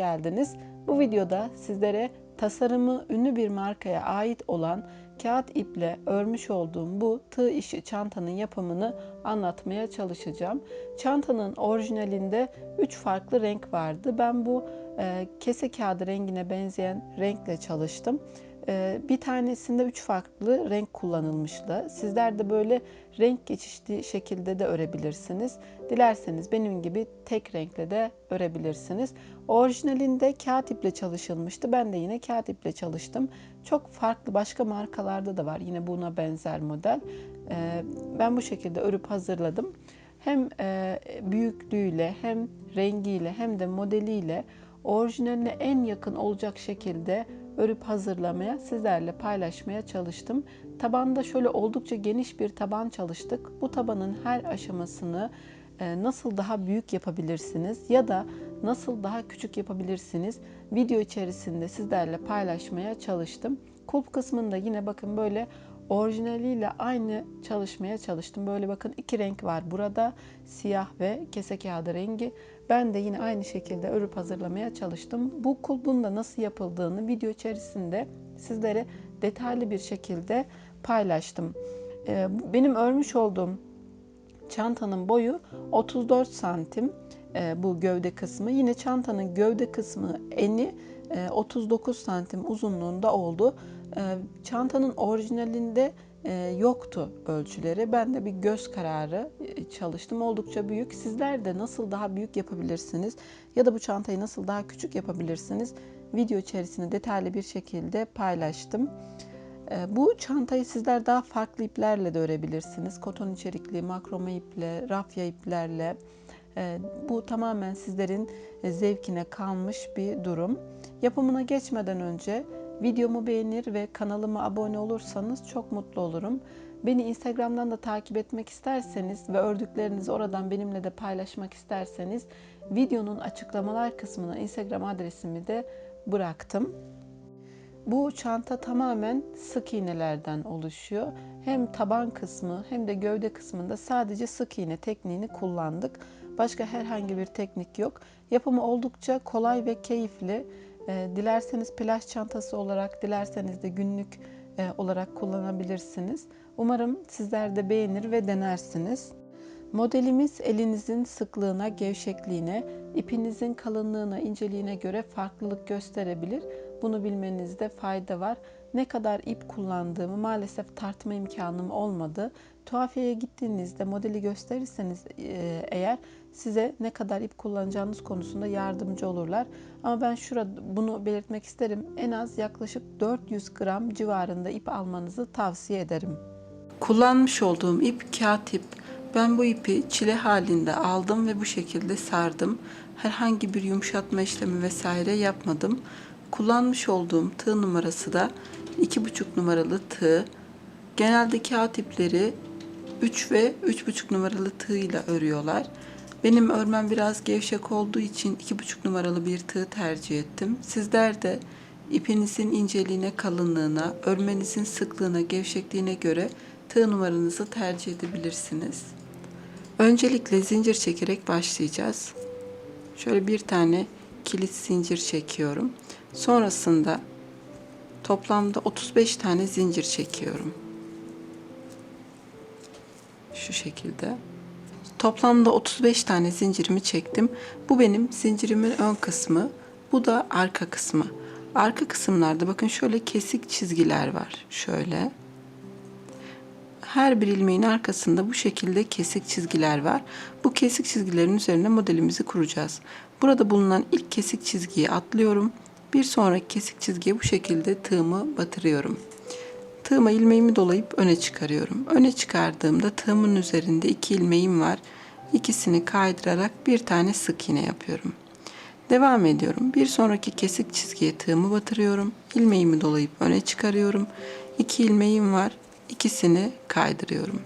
geldiniz. Bu videoda sizlere tasarımı ünlü bir markaya ait olan kağıt iple örmüş olduğum bu tığ işi çantanın yapımını anlatmaya çalışacağım. Çantanın orijinalinde 3 farklı renk vardı. Ben bu e, kese kağıdı rengine benzeyen renkle çalıştım. E, bir tanesinde 3 farklı renk kullanılmıştı. Sizler de böyle renk geçişli şekilde de örebilirsiniz. Dilerseniz benim gibi tek renkle de örebilirsiniz. Orijinalinde kağıt iple çalışılmıştı. Ben de yine kağıt iple çalıştım. Çok farklı başka markalarda da var. Yine buna benzer model. E, ben bu şekilde örüp hazırladım. Hem e, büyüklüğüyle hem rengiyle hem de modeliyle orijinaline en yakın olacak şekilde örüp hazırlamaya, sizlerle paylaşmaya çalıştım. Tabanda şöyle oldukça geniş bir taban çalıştık. Bu tabanın her aşamasını e, nasıl daha büyük yapabilirsiniz ya da nasıl daha küçük yapabilirsiniz video içerisinde sizlerle paylaşmaya çalıştım. Kulp kısmında yine bakın böyle orijinaliyle aynı çalışmaya çalıştım. Böyle bakın iki renk var burada. Siyah ve kese kağıdı rengi. Ben de yine aynı şekilde örüp hazırlamaya çalıştım. Bu kulbun da nasıl yapıldığını video içerisinde sizlere detaylı bir şekilde paylaştım. Ee, Benim örmüş olduğum çantanın boyu 34 santim e, bu gövde kısmı. Yine çantanın gövde kısmı eni e, 39 santim uzunluğunda oldu. E, çantanın orijinalinde e, yoktu ölçüleri. Ben de bir göz kararı e, çalıştım. Oldukça büyük. Sizler de nasıl daha büyük yapabilirsiniz ya da bu çantayı nasıl daha küçük yapabilirsiniz? Video içerisinde detaylı bir şekilde paylaştım. E, Bu çantayı sizler daha farklı iplerle de örebilirsiniz. Koton içerikli, makrome iple, rafya iplerle. E, Bu tamamen sizlerin e, zevkine kalmış bir durum. Yapımına geçmeden önce videomu beğenir ve kanalıma abone olursanız çok mutlu olurum. Beni Instagram'dan da takip etmek isterseniz ve ördüklerinizi oradan benimle de paylaşmak isterseniz videonun açıklamalar kısmına Instagram adresimi de bıraktım. Bu çanta tamamen sık iğnelerden oluşuyor. Hem taban kısmı hem de gövde kısmında sadece sık iğne tekniğini kullandık. Başka herhangi bir teknik yok. Yapımı oldukça kolay ve keyifli. E, dilerseniz plaj çantası olarak, dilerseniz de günlük e, olarak kullanabilirsiniz. Umarım sizler de beğenir ve denersiniz. Modelimiz elinizin sıklığına, gevşekliğine, ipinizin kalınlığına, inceliğine göre farklılık gösterebilir. Bunu bilmenizde fayda var. Ne kadar ip kullandığımı maalesef tartma imkanım olmadı. Tuhafiyeye gittiğinizde modeli gösterirseniz e, eğer size ne kadar ip kullanacağınız konusunda yardımcı olurlar. Ama ben şurada bunu belirtmek isterim. En az yaklaşık 400 gram civarında ip almanızı tavsiye ederim. Kullanmış olduğum ip kağıt ip. Ben bu ipi çile halinde aldım ve bu şekilde sardım. Herhangi bir yumuşatma işlemi vesaire yapmadım. Kullanmış olduğum tığ numarası da 2,5 numaralı tığ. Genelde kağıt ipleri 3 ve 3,5 numaralı tığ ile örüyorlar. Benim örmem biraz gevşek olduğu için 2,5 numaralı bir tığ tercih ettim. Sizler de ipinizin inceliğine, kalınlığına, örmenizin sıklığına, gevşekliğine göre tığ numaranızı tercih edebilirsiniz. Öncelikle zincir çekerek başlayacağız. Şöyle bir tane kilit zincir çekiyorum. Sonrasında toplamda 35 tane zincir çekiyorum. Şu şekilde. Toplamda 35 tane zincirimi çektim. Bu benim zincirimin ön kısmı. Bu da arka kısmı. Arka kısımlarda bakın şöyle kesik çizgiler var. Şöyle. Her bir ilmeğin arkasında bu şekilde kesik çizgiler var. Bu kesik çizgilerin üzerine modelimizi kuracağız. Burada bulunan ilk kesik çizgiyi atlıyorum. Bir sonraki kesik çizgiye bu şekilde tığımı batırıyorum. Tığıma ilmeğimi dolayıp öne çıkarıyorum. Öne çıkardığımda tığımın üzerinde iki ilmeğim var. İkisini kaydırarak bir tane sık iğne yapıyorum. Devam ediyorum. Bir sonraki kesik çizgiye tığımı batırıyorum. İlmeğimi dolayıp öne çıkarıyorum. İki ilmeğim var. İkisini kaydırıyorum.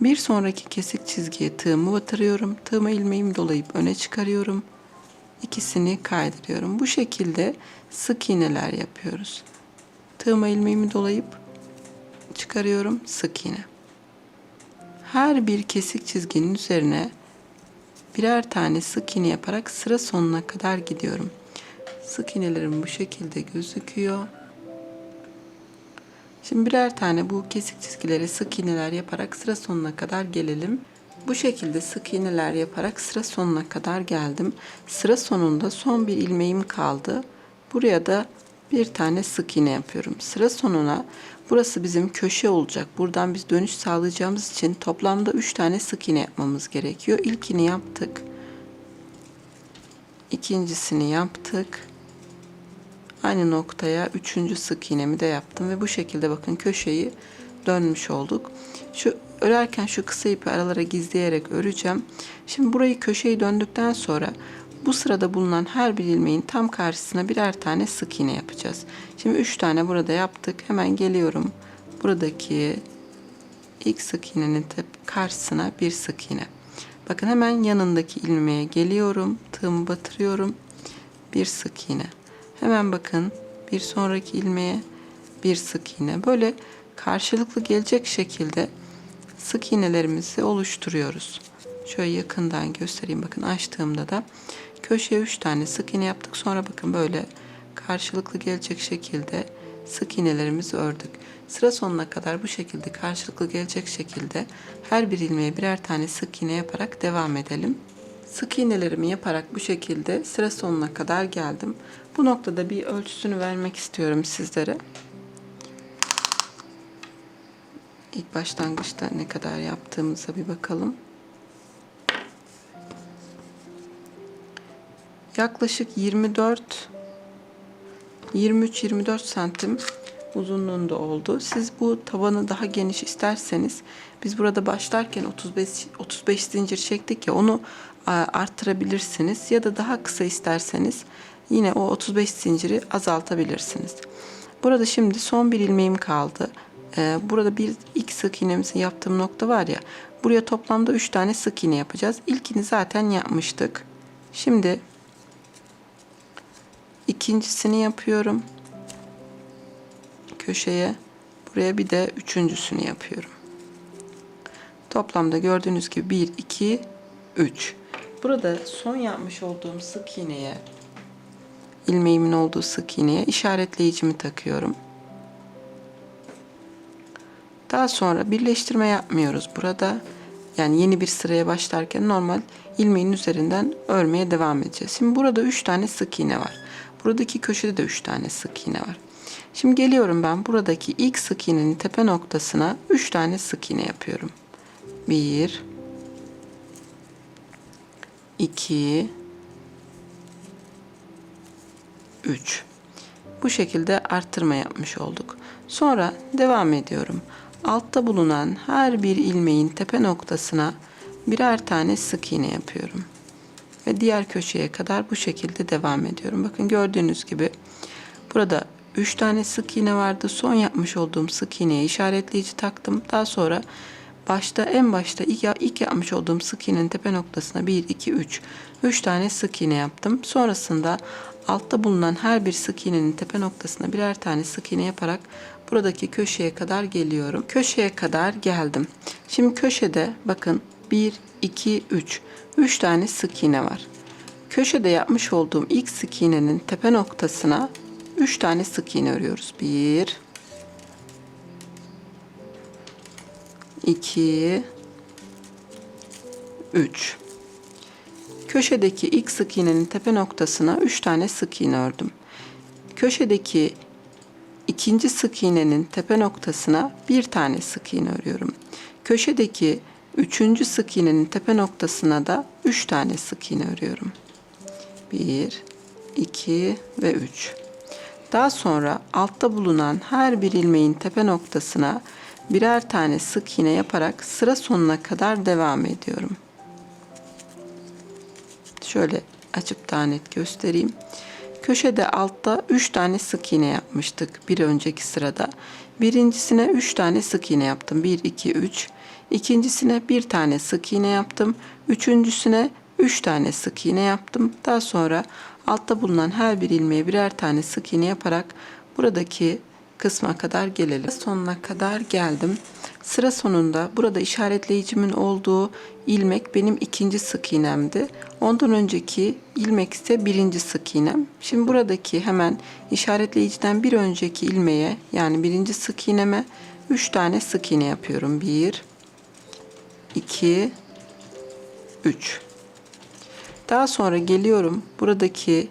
Bir sonraki kesik çizgiye tığımı batırıyorum. Tığıma ilmeğimi dolayıp öne çıkarıyorum. İkisini kaydırıyorum. Bu şekilde sık iğneler yapıyoruz. Tığıma ilmeğimi dolayıp çıkarıyorum sık iğne. Her bir kesik çizginin üzerine birer tane sık iğne yaparak sıra sonuna kadar gidiyorum. Sık iğnelerim bu şekilde gözüküyor. Şimdi birer tane bu kesik çizgileri sık iğneler yaparak sıra sonuna kadar gelelim. Bu şekilde sık iğneler yaparak sıra sonuna kadar geldim. Sıra sonunda son bir ilmeğim kaldı. Buraya da bir tane sık iğne yapıyorum. Sıra sonuna burası bizim köşe olacak. Buradan biz dönüş sağlayacağımız için toplamda 3 tane sık iğne yapmamız gerekiyor. İlkini yaptık. İkincisini yaptık. Aynı noktaya üçüncü sık iğnemi de yaptım ve bu şekilde bakın köşeyi dönmüş olduk. Şu örerken şu kısa ipi aralara gizleyerek öreceğim. Şimdi burayı köşeyi döndükten sonra bu sırada bulunan her bir ilmeğin tam karşısına birer tane sık iğne yapacağız. Şimdi üç tane burada yaptık. Hemen geliyorum. Buradaki ilk sık iğnenin karşısına bir sık iğne. Bakın hemen yanındaki ilmeğe geliyorum. Tığımı batırıyorum. Bir sık iğne. Hemen bakın bir sonraki ilmeğe bir sık iğne. Böyle karşılıklı gelecek şekilde sık iğnelerimizi oluşturuyoruz. Şöyle yakından göstereyim. Bakın açtığımda da köşeye 3 tane sık iğne yaptık. Sonra bakın böyle karşılıklı gelecek şekilde sık iğnelerimizi ördük. Sıra sonuna kadar bu şekilde karşılıklı gelecek şekilde her bir ilmeğe birer tane sık iğne yaparak devam edelim. Sık iğnelerimi yaparak bu şekilde sıra sonuna kadar geldim. Bu noktada bir ölçüsünü vermek istiyorum sizlere. İlk başlangıçta ne kadar yaptığımıza bir bakalım. Yaklaşık 24 23-24 santim uzunluğunda oldu. Siz bu tabanı daha geniş isterseniz biz burada başlarken 35 35 zincir çektik ya onu arttırabilirsiniz ya da daha kısa isterseniz yine o 35 zinciri azaltabilirsiniz. Burada şimdi son bir ilmeğim kaldı. Ee, burada bir ilk sık iğnemizi yaptığım nokta var ya. Buraya toplamda 3 tane sık iğne yapacağız. İlkini zaten yapmıştık. Şimdi ikincisini yapıyorum. Köşeye. Buraya bir de üçüncüsünü yapıyorum. Toplamda gördüğünüz gibi 1, 2, 3. Burada son yapmış olduğum sık iğneye ilmeğimin olduğu sık iğneye işaretleyicimi takıyorum. Daha sonra birleştirme yapmıyoruz burada. Yani yeni bir sıraya başlarken normal ilmeğin üzerinden örmeye devam edeceğiz. Şimdi burada 3 tane sık iğne var. Buradaki köşede de 3 tane sık iğne var. Şimdi geliyorum ben buradaki ilk sık iğnenin tepe noktasına 3 tane sık iğne yapıyorum. 1 2 3 Bu şekilde arttırma yapmış olduk. Sonra devam ediyorum. Altta bulunan her bir ilmeğin tepe noktasına birer tane sık iğne yapıyorum. Ve diğer köşeye kadar bu şekilde devam ediyorum. Bakın gördüğünüz gibi burada 3 tane sık iğne vardı. Son yapmış olduğum sık iğneye işaretleyici taktım. Daha sonra başta en başta ilk, ilk yapmış olduğum sık iğnenin tepe noktasına 1, 2, 3 3 tane sık iğne yaptım. Sonrasında altta bulunan her bir sık iğnenin tepe noktasına birer tane sık iğne yaparak buradaki köşeye kadar geliyorum. Köşeye kadar geldim. Şimdi köşede bakın 1, 2, 3. 3 tane sık iğne var. Köşede yapmış olduğum ilk sık iğnenin tepe noktasına 3 tane sık iğne örüyoruz. 1 2 3 Köşedeki ilk sık iğnenin tepe noktasına 3 tane sık iğne ördüm. Köşedeki ikinci sık iğnenin tepe noktasına bir tane sık iğne örüyorum. Köşedeki üçüncü sık iğnenin tepe noktasına da 3 tane sık iğne örüyorum. 1 2 ve 3. Daha sonra altta bulunan her bir ilmeğin tepe noktasına birer tane sık iğne yaparak sıra sonuna kadar devam ediyorum. Şöyle açıp daha net göstereyim. Köşede altta 3 tane sık iğne yapmıştık bir önceki sırada. Birincisine 3 tane sık iğne yaptım. 1 2 3. İkincisine bir tane sık iğne yaptım. Üçüncüsüne 3 tane sık iğne yaptım. Daha sonra altta bulunan her bir ilmeğe birer tane sık iğne yaparak buradaki kısma kadar gelelim. Sonuna kadar geldim. Sıra sonunda burada işaretleyicimin olduğu ilmek benim ikinci sık iğnemdi. Ondan önceki ilmek ise birinci sık iğnem. Şimdi buradaki hemen işaretleyiciden bir önceki ilmeğe yani birinci sık iğneme 3 tane sık iğne yapıyorum. 1 2 3 Daha sonra geliyorum buradaki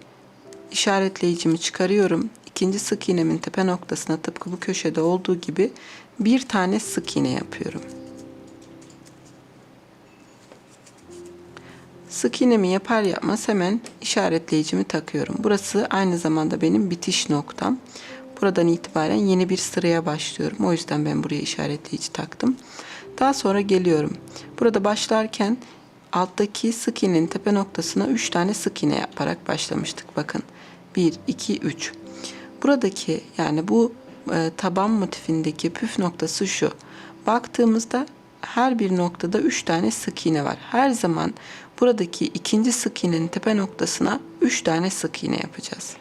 işaretleyicimi çıkarıyorum. İkinci sık iğnemin tepe noktasına tıpkı bu köşede olduğu gibi bir tane sık iğne yapıyorum. Sık iğnemi yapar yapmaz hemen işaretleyicimi takıyorum. Burası aynı zamanda benim bitiş noktam. Buradan itibaren yeni bir sıraya başlıyorum. O yüzden ben buraya işaretleyici taktım. Daha sonra geliyorum. Burada başlarken alttaki sık iğnenin tepe noktasına 3 tane sık iğne yaparak başlamıştık. Bakın 1, 2, 3. Buradaki yani bu e, taban motifindeki püf noktası şu. Baktığımızda her bir noktada 3 tane sık iğne var. Her zaman buradaki ikinci sık iğnenin tepe noktasına 3 tane sık iğne yapacağız.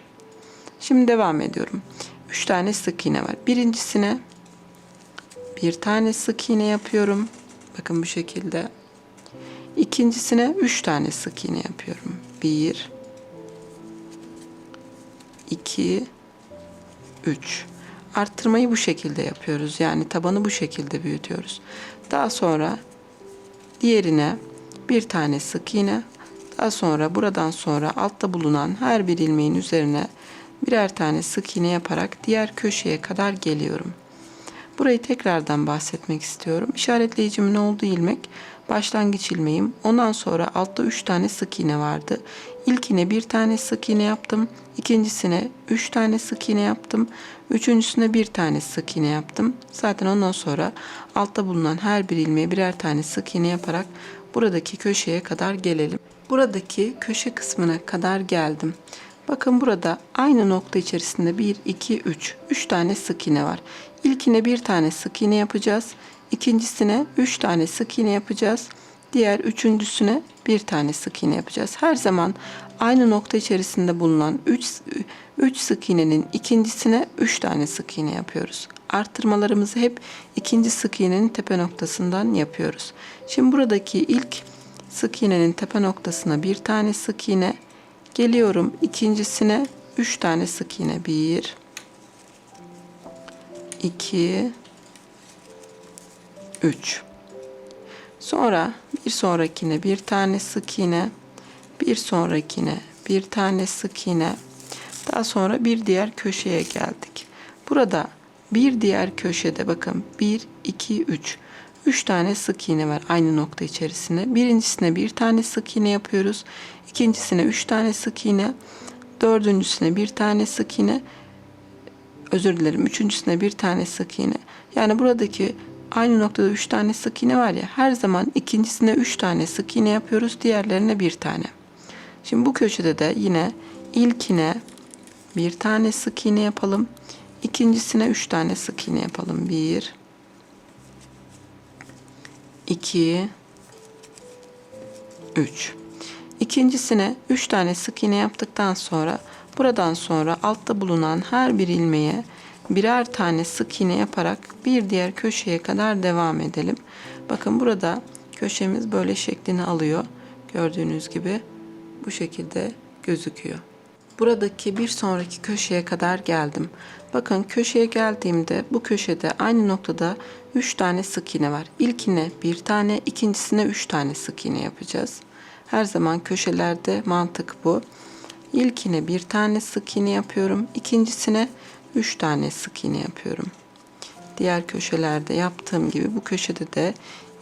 Şimdi devam ediyorum. 3 tane sık iğne var. Birincisine bir tane sık iğne yapıyorum. Bakın bu şekilde. İkincisine 3 tane sık iğne yapıyorum. 1 2 3 Arttırmayı bu şekilde yapıyoruz. Yani tabanı bu şekilde büyütüyoruz. Daha sonra diğerine bir tane sık iğne. Daha sonra buradan sonra altta bulunan her bir ilmeğin üzerine birer tane sık iğne yaparak diğer köşeye kadar geliyorum. Burayı tekrardan bahsetmek istiyorum. İşaretleyicimin olduğu ilmek başlangıç ilmeğim. Ondan sonra altta 3 tane sık iğne vardı. İlkine bir tane sık iğne yaptım. İkincisine 3 tane sık iğne yaptım. Üçüncüsüne bir tane sık iğne yaptım. Zaten ondan sonra altta bulunan her bir ilmeğe birer tane sık iğne yaparak buradaki köşeye kadar gelelim. Buradaki köşe kısmına kadar geldim. Bakın burada aynı nokta içerisinde 1, 2, 3. 3 tane sık iğne var. İlkine bir tane sık iğne yapacağız. İkincisine 3 tane sık iğne yapacağız. Diğer üçüncüsüne bir tane sık iğne yapacağız. Her zaman aynı nokta içerisinde bulunan 3 3 sık iğnenin ikincisine 3 tane sık iğne yapıyoruz. Arttırmalarımızı hep ikinci sık iğnenin tepe noktasından yapıyoruz. Şimdi buradaki ilk sık iğnenin tepe noktasına bir tane sık iğne geliyorum. ikincisine 3 tane sık iğne. 1 2 3 Sonra bir sonrakine bir tane sık iğne, bir sonrakine bir tane sık iğne. Daha sonra bir diğer köşeye geldik. Burada bir diğer köşede bakın 1 2 3 3 tane sık iğne var aynı nokta içerisinde. Birincisine bir tane sık iğne yapıyoruz. İkincisine 3 tane sık iğne. Dördüncüsüne bir tane sık iğne. Özür dilerim. Üçüncüsüne bir tane sık iğne. Yani buradaki aynı noktada 3 tane sık iğne var ya her zaman ikincisine 3 tane sık iğne yapıyoruz. Diğerlerine bir tane. Şimdi bu köşede de yine ilkine bir tane sık iğne yapalım. İkincisine 3 tane sık iğne yapalım. 1 2 3 İkincisine 3 tane sık iğne yaptıktan sonra buradan sonra altta bulunan her bir ilmeğe birer tane sık iğne yaparak bir diğer köşeye kadar devam edelim. Bakın burada köşemiz böyle şeklini alıyor. Gördüğünüz gibi bu şekilde gözüküyor. Buradaki bir sonraki köşeye kadar geldim. Bakın köşeye geldiğimde bu köşede aynı noktada 3 tane sık iğne var. İlkine bir tane, ikincisine 3 tane sık iğne yapacağız. Her zaman köşelerde mantık bu. İlkine bir tane sık iğne yapıyorum. İkincisine 3 tane sık iğne yapıyorum. Diğer köşelerde yaptığım gibi bu köşede de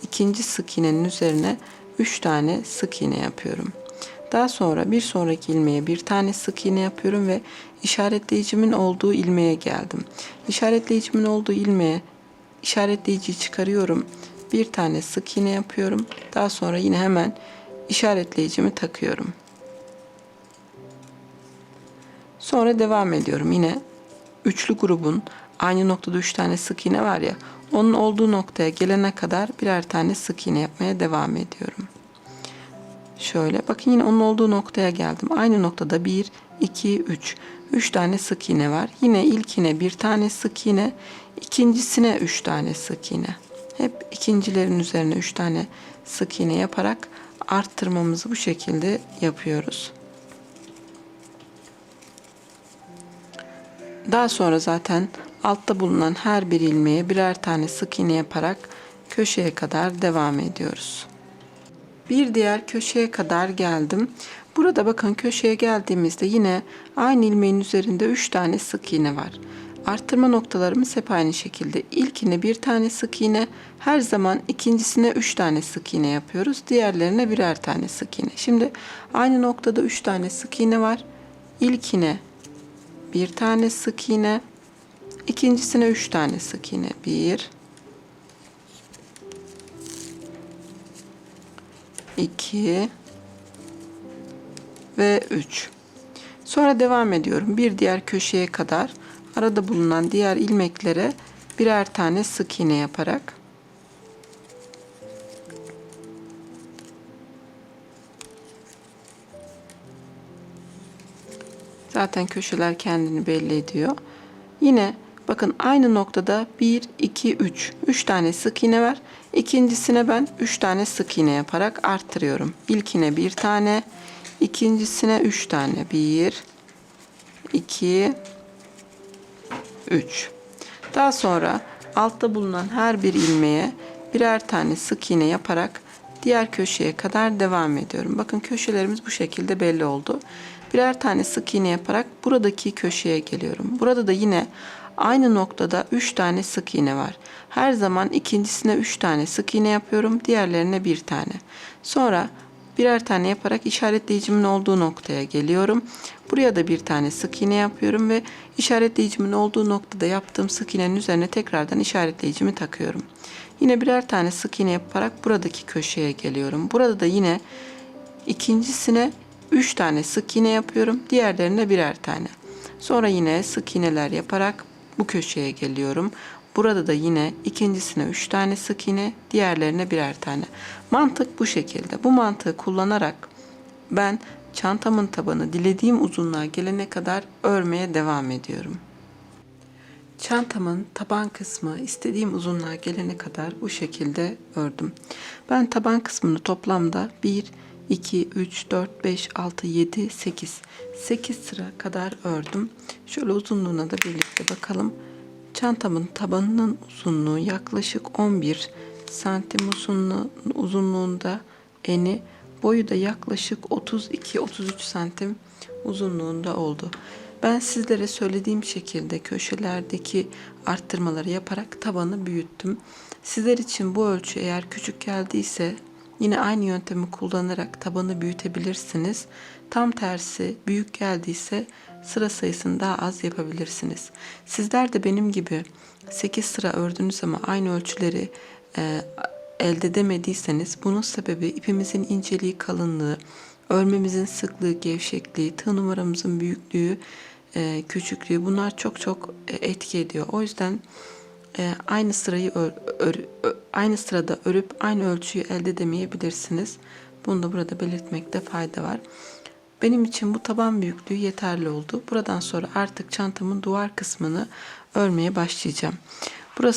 ikinci sık iğnenin üzerine 3 tane sık iğne yapıyorum. Daha sonra bir sonraki ilmeğe bir tane sık iğne yapıyorum ve işaretleyicimin olduğu ilmeğe geldim. İşaretleyicimin olduğu ilmeğe işaretleyiciyi çıkarıyorum. Bir tane sık iğne yapıyorum. Daha sonra yine hemen işaretleyicimi takıyorum. Sonra devam ediyorum. Yine üçlü grubun aynı noktada üç tane sık iğne var ya onun olduğu noktaya gelene kadar birer tane sık iğne yapmaya devam ediyorum. Şöyle bakın yine onun olduğu noktaya geldim. Aynı noktada 1, 2, 3. 3 tane sık iğne var. Yine ilkine bir tane sık iğne, ikincisine 3 tane sık iğne. Hep ikincilerin üzerine 3 tane sık iğne yaparak arttırmamızı bu şekilde yapıyoruz. Daha sonra zaten altta bulunan her bir ilmeğe birer tane sık iğne yaparak köşeye kadar devam ediyoruz. Bir diğer köşeye kadar geldim. Burada bakın köşeye geldiğimizde yine aynı ilmeğin üzerinde 3 tane sık iğne var. Arttırma noktalarımız hep aynı şekilde. İlkine bir tane sık iğne, her zaman ikincisine 3 tane sık iğne yapıyoruz. Diğerlerine birer tane sık iğne. Şimdi aynı noktada 3 tane sık iğne var. İlkine bir tane sık iğne, ikincisine 3 tane sık iğne. 1 2 ve 3. Sonra devam ediyorum. Bir diğer köşeye kadar arada bulunan diğer ilmeklere birer tane sık iğne yaparak Zaten köşeler kendini belli ediyor. Yine bakın aynı noktada 1, 2, 3. 3 tane sık iğne var. İkincisine ben 3 tane sık iğne yaparak arttırıyorum. İlkine bir tane, ikincisine 3 tane. 1, 2, 3. Daha sonra altta bulunan her bir ilmeğe birer tane sık iğne yaparak diğer köşeye kadar devam ediyorum. Bakın köşelerimiz bu şekilde belli oldu. Birer tane sık iğne yaparak buradaki köşeye geliyorum. Burada da yine aynı noktada 3 tane sık iğne var. Her zaman ikincisine 3 tane sık iğne yapıyorum. Diğerlerine bir tane. Sonra birer tane yaparak işaretleyicimin olduğu noktaya geliyorum. Buraya da bir tane sık iğne yapıyorum ve işaretleyicimin olduğu noktada yaptığım sık iğnenin üzerine tekrardan işaretleyicimi takıyorum. Yine birer tane sık iğne yaparak buradaki köşeye geliyorum. Burada da yine ikincisine 3 tane sık iğne yapıyorum. Diğerlerine birer tane. Sonra yine sık iğneler yaparak bu köşeye geliyorum. Burada da yine ikincisine 3 tane sık iğne, diğerlerine birer tane. Mantık bu şekilde. Bu mantığı kullanarak ben çantamın tabanı dilediğim uzunluğa gelene kadar örmeye devam ediyorum. Çantamın taban kısmı istediğim uzunluğa gelene kadar bu şekilde ördüm. Ben taban kısmını toplamda 1, 2, 3, 4, 5, 6, 7, 8. 8 sıra kadar ördüm. Şöyle uzunluğuna da birlikte bakalım. Çantamın tabanının uzunluğu yaklaşık 11 santim uzunluğu, uzunluğunda eni boyu da yaklaşık 32-33 santim uzunluğunda oldu. Ben sizlere söylediğim şekilde köşelerdeki arttırmaları yaparak tabanı büyüttüm. Sizler için bu ölçü eğer küçük geldiyse yine aynı yöntemi kullanarak tabanı büyütebilirsiniz. Tam tersi büyük geldiyse sıra sayısını daha az yapabilirsiniz. Sizler de benim gibi 8 sıra ördünüz ama aynı ölçüleri e, elde edemediyseniz bunun sebebi ipimizin inceliği, kalınlığı, örmemizin sıklığı, gevşekliği, tığ numaramızın büyüklüğü, e, küçüklüğü bunlar çok çok e, etki ediyor. O yüzden e, aynı sırayı ör, ör, ö- aynı sırada örüp aynı ölçüyü elde edemeyebilirsiniz. Bunu da burada belirtmekte fayda var. Benim için bu taban büyüklüğü yeterli oldu. Buradan sonra artık çantamın duvar kısmını örmeye başlayacağım. Burası